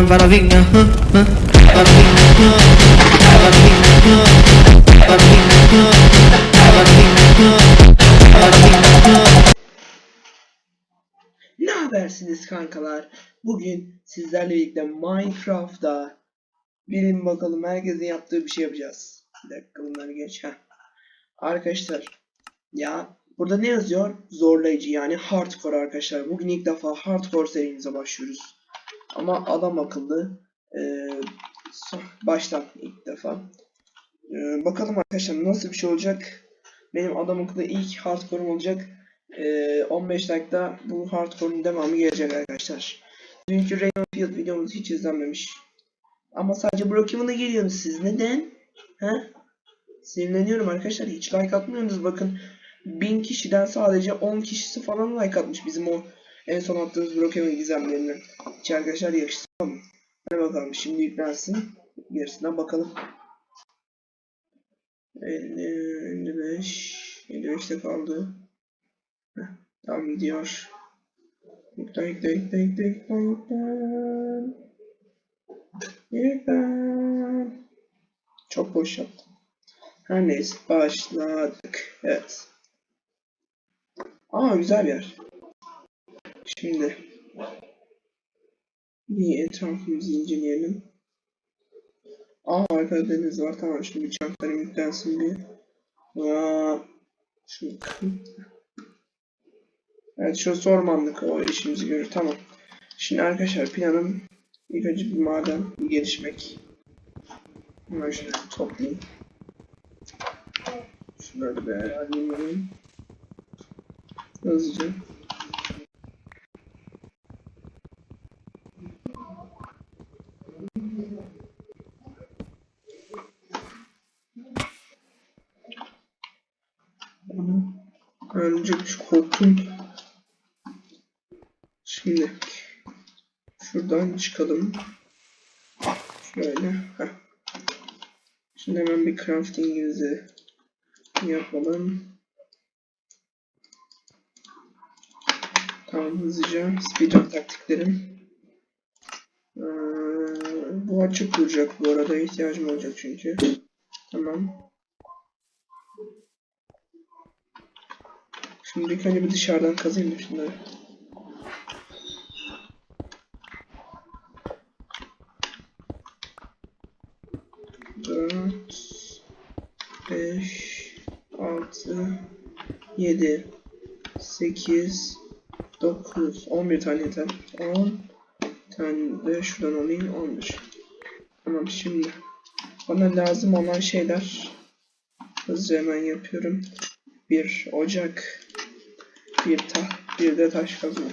bing, uh, bada bing, uh. Ne habersiniz kankalar? Bugün sizlerle birlikte Minecraft'ta bilin bakalım herkesin yaptığı bir şey yapacağız. Bir dakika bunları geç. Heh. Arkadaşlar ya burada ne yazıyor? Zorlayıcı yani hardcore arkadaşlar. Bugün ilk defa hardcore serimize başlıyoruz. Ama adam akıllı so- baştan ilk defa. Eee, bakalım arkadaşlar nasıl bir şey olacak. Benim adam akıllı ilk hardcore'um olacak. Ee, 15 like'da bu hardcore'un devamı gelecek arkadaşlar. Dünkü Rainbow Field videomuz hiç izlenmemiş. Ama sadece Brookhaven'a geliyorsunuz siz. Neden? He? Sinirleniyorum arkadaşlar. Hiç like atmıyorsunuz. Bakın 1000 kişiden sadece 10 kişisi falan like atmış bizim o en son attığımız Brookhaven gizemlerini. Hiç arkadaşlar yakıştırmam. Hadi bakalım şimdi yüklensin. Gerisine bakalım. 50, 55, 55'te kaldı. Tamam gidiyor. Yüklen yüklen yüklen yüklen yüklen yüklen. Yüklen. Çok boş yaptım. Her neyse başladık. Evet. Aa güzel yer. Şimdi bir etrafımızı inceleyelim. Aa arkada deniz var. Tamam şimdi bir çantalarım yüklensin bir. Aa, şunu Evet şurası ormanlık o işimizi görür tamam. Şimdi arkadaşlar planım ilk önce bir maden gelişmek. Hemen şunu toplayayım. Şunları da alayım. Hızlıca. Önce korktum. Şimdi şuradan çıkalım. Şöyle. Heh. Şimdi hemen bir craftingimizi yapalım. Tamam hızlıca speedrun taktiklerim. Ee, bu açık duracak bu arada ihtiyacım olacak çünkü. Tamam. Şimdi ilk önce bir dışarıdan kazayım da şunları. Dört, beş, altı, yedi, sekiz, dokuz, on bir tane yeter. On tane de şuradan alayım, on bir. Tamam şimdi bana lazım olan şeyler hızlıca hemen yapıyorum. Bir ocak, bir ta bir de taş kazma.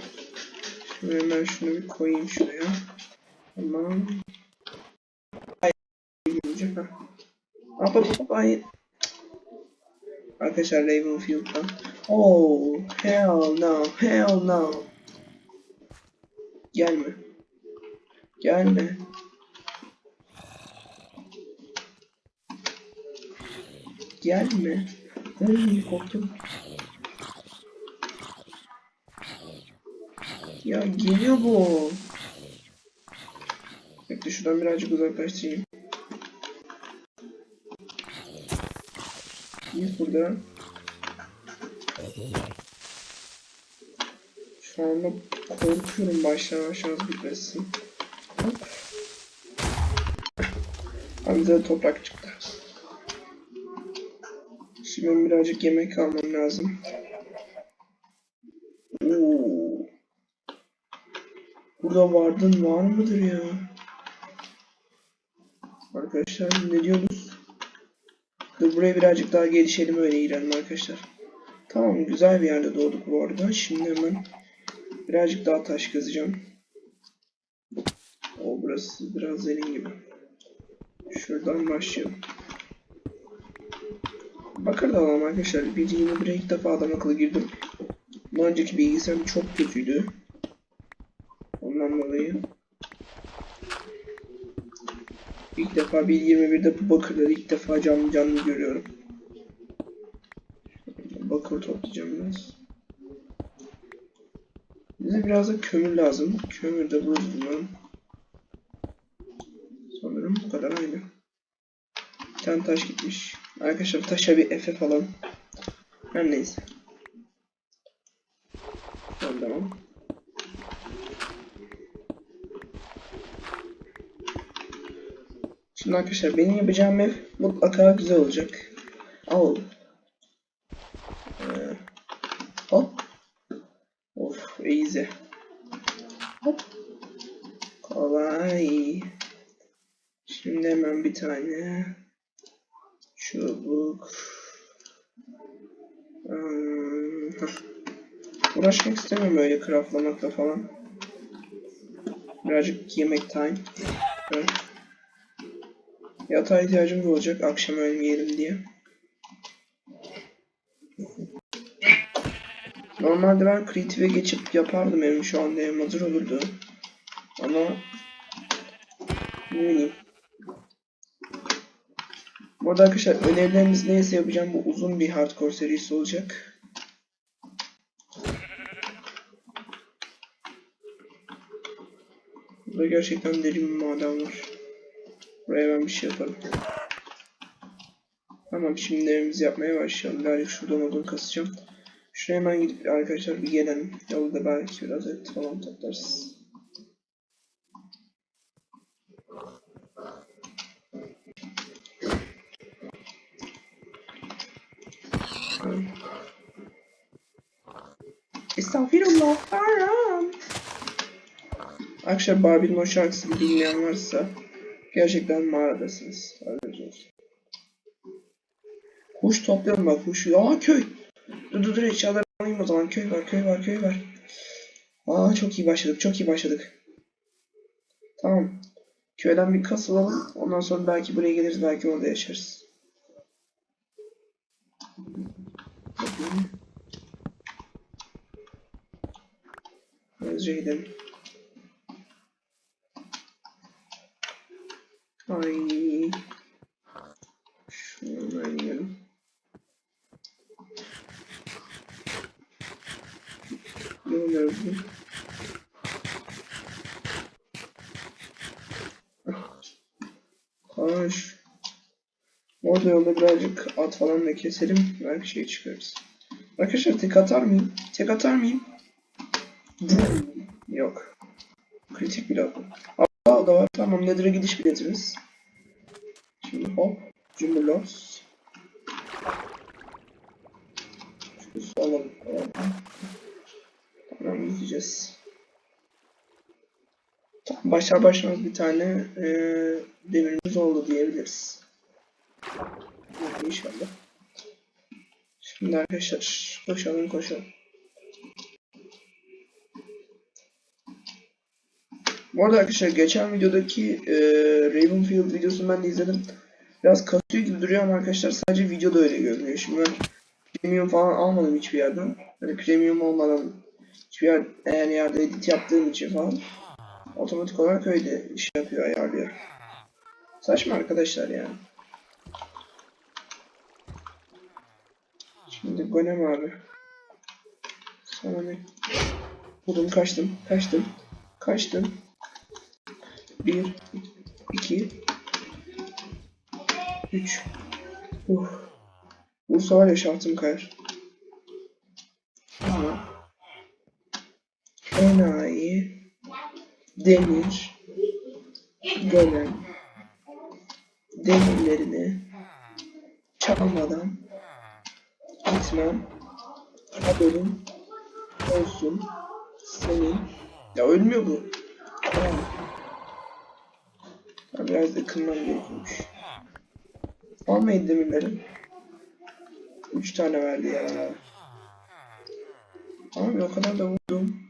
Şimdi hemen şunu bir koyayım şuraya. Tamam. Gelecek ha. Hop hop hayır. Arkadaşlar Ravenfield'dan. Oh hell no hell no. Gelme. Gelme. Gelme. Ay korktum. Ya geliyor bu. Bekle şuradan birazcık uzaklaştırayım. Git burada. Şu anda korkuyorum baştan aşağı bitmesin. Hop. Abi bize toprak çıktı. Şimdi birazcık yemek almam lazım. Burada vardın var mıdır ya? Arkadaşlar ne diyorsunuz? Dur buraya birazcık daha gelişelim öyle girelim arkadaşlar. Tamam güzel bir yerde doğduk bu arada. Şimdi hemen birazcık daha taş kazacağım. O burası biraz zemin gibi. Şuradan başlayalım. Bakır da alalım arkadaşlar. 1.21'e ilk defa adam akıllı girdim. Bundan önceki bilgisayarım çok kötüydü. Ondan dolayı. İlk defa 1.21'de bu bakırları ilk defa canlı canlı görüyorum. Bakır toplayacağım biraz. Bize biraz da kömür lazım. Kömür de buluruz umarım. kadar aynı. Bir tane taş gitmiş. Arkadaşlar taşa bir F falan. Her neyse. Tamam tamam. Şimdi arkadaşlar benim yapacağım ev mutlaka güzel olacak. Al. Ee, hop. Of easy. Hop. Kolay. Şimdi hemen bir tane çubuk. Hmm. Uğraşmak istemiyorum öyle craftlamakla falan. Birazcık yemek time. Evet. Yatağa ihtiyacım da olacak akşam ölmeyelim diye. Normalde ben kreative geçip yapardım evim şu anda evim hazır olurdu. Ama ne bileyim. Bu arada arkadaşlar önerileriniz neyse yapacağım bu uzun bir hardcore serisi olacak. Burada gerçekten derin bir maden var. Buraya ben bir şey yaparım. Tamam şimdi evimizi yapmaya başlayalım. Birazcık şuradan odun kasacağım. Şuraya hemen gidip arkadaşlar bir gelelim. Yolda belki biraz et falan toplarız. Estağfirullah. Haram. Arkadaşlar Barbie'nin o şarkısını bilmeyen varsa gerçekten mağaradasınız. Haberiniz olsun. Kuş topluyorum bak kuş. Aa köy. Dur dur dur eşyaları alayım o zaman. Köy var köy var köy var. Aa çok iyi başladık çok iyi başladık. Tamam. Köyden bir kasılalım. Ondan sonra belki buraya geliriz belki orada yaşarız. Bakayım. Hızlıca gidelim. Ay. Şunu ben yiyelim. Nerede? Koş. Orada yolda birazcık at falan da keselim. Belki şey çıkarız. Arkadaşlar tek atar mıyım? Tek atar mıyım? Yok. Kritik bir atma. Aa da var. Tamam Nether'a gidiş biletimiz. Şimdi hop. Cumhurlos. Şunu alalım. alalım. Gideceğiz. Tamam başlar başlamaz bir tane eee demirimiz oldu diyebiliriz. Evet, İnşallah. Şimdi arkadaşlar koşalım koşalım. Bu arada arkadaşlar geçen videodaki e, Ravenfield videosunu ben de izledim. Biraz kasıyor gibi duruyor ama arkadaşlar sadece videoda öyle görünüyor. Şimdi ben premium falan almadım hiçbir yerden. Hani premium olmadan yer, yani yerde edit yaptığım için falan otomatik olarak öyle iş yapıyor ayarlıyor. Saçma arkadaşlar yani. Şimdi Gonem abi. Sana ne? Vurdum kaçtım kaçtım kaçtım. Bir, iki, üç. Uh. Bursa var ya şahtım kayar. Ama enayi demir golem demirlerini çalmadan gitmem haberin olsun senin ya ölmüyor bu. Ya biraz da kılmam gerekiyormuş. Almayın demirlerim. Üç tane verdi ya. Abi o kadar da vurdum.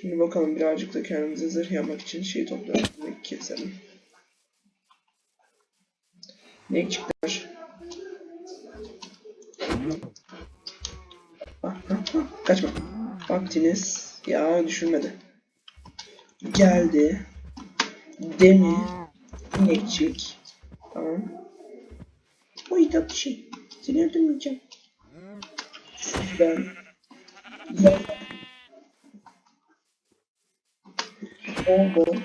Şimdi bakalım birazcık da kendimize zırh yapmak için şey toplayalım. Keselim. Ne çıktılar? Ah, ah, ah, Kaçma. Vaktiniz. Ya düşürmedi. Geldi. Demi. İnekçik. Tamam. Oy tatlı şey. Seni öldürmeyeceğim. Ben. Güzel. Oldu.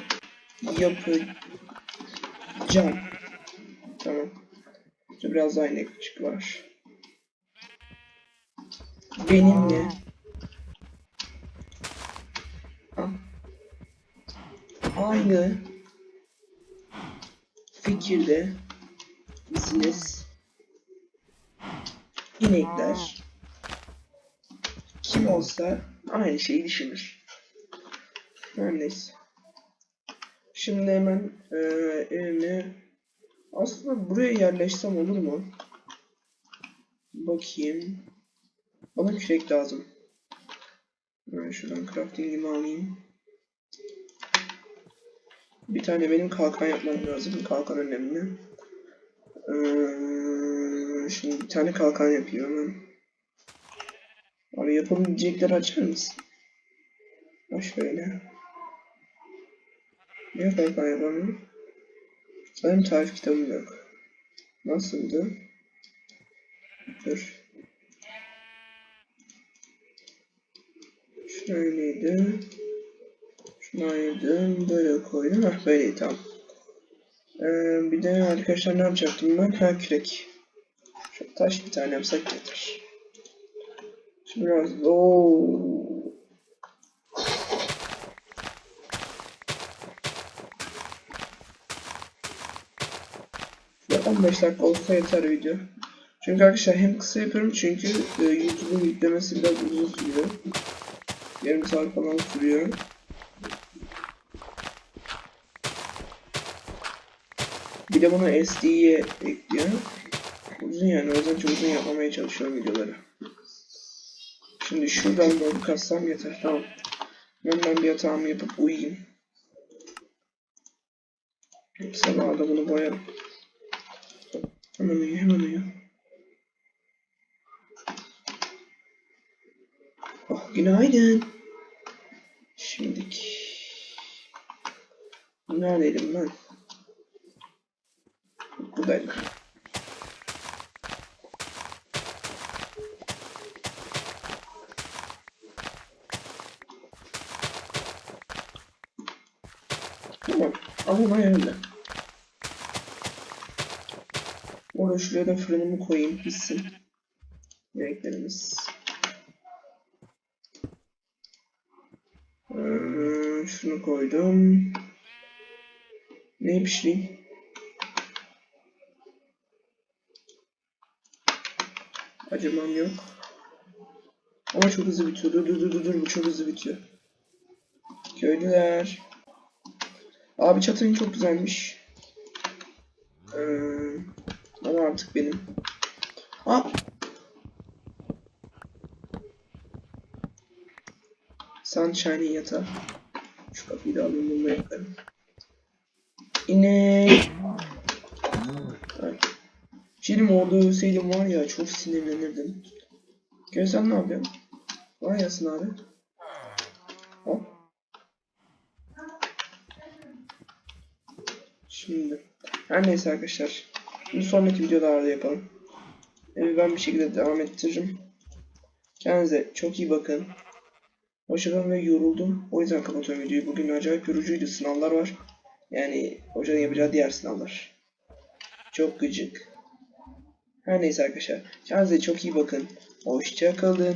yapacağım. Tamam. Burada biraz daha inek küçük var. Benimle a- aynı fikirde misiniz? İnekler kim olsa aynı şeyi düşünür. Her neyse. Şimdi hemen eee evimi aslında buraya yerleşsem olur mu? Bakayım. Bana kürek lazım. Ben şuradan crafting'imi alayım. Bir tane benim kalkan yapmam lazım. Kalkan önemli. Ee, şimdi bir tane kalkan yapıyorum hemen. Abi yapabilecekleri açar mısın? Ha şöyle. Niye kalkan yapamıyorum? Benim tarif kitabım yok. Nasıldı? Dur. Şöyleydi. Şunu ayırdım. Böyle koydum. Heh böyleydi tamam. Ee, bir de arkadaşlar ne yapacaktım ben? Ha kürek. Şu taş bir tane yapsak yeter. Şimdi biraz ooo. Şöyle 15 dakika olsa yeter video. Çünkü arkadaşlar hem kısa yapıyorum çünkü e, YouTube'un yüklemesi biraz uzun sürüyor. Yarım saat falan sürüyor. Bir de bunu SD'ye ekliyor. Uzun yani o yüzden çok uzun yapmamaya çalışıyorum videoları. Şimdi şuradan doğru kassam yeter tamam. Ben bir yatağımı yapıp uyuyayım. Sabah da bunu boyarım. Hemen uyu hemen uyu. Oh günaydın. Şimdiki. Neredeydim ben? Buradaydım. Tamam. Ama öyle. Orada şuraya da fırınımı koyayım pişsin. Yemeklerimiz. Ee, şunu koydum. Ne pişireyim? Acımam yok. Ama çok hızlı bitiyor. Dur dur dur dur dur bu çok hızlı bitiyor. Köylüler. Abi çatın çok güzelmiş. Ee, artık benim. Ha. Sunshine'in yatağı. Şu kapıyı da alayım bunu yaparım. İnek. Evet. Şimdi orada ölseydim var ya çok sinirlenirdim. Gözden ne yapıyorsun? Var yasın abi. Hop. Şimdi. Her neyse arkadaşlar. Bir sonraki videolarda yapalım. Evi ben bir şekilde devam ettiririm. Kendinize çok iyi bakın. Hoşçakalın ve yoruldum. O yüzden kapatıyorum videoyu. Bugün acayip yorucuydu. Sınavlar var. Yani hocanın yapacağı diğer sınavlar. Çok gıcık. Her neyse arkadaşlar. Kendinize çok iyi bakın. Hoşça kalın.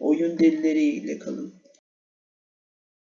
Oyun delileriyle kalın.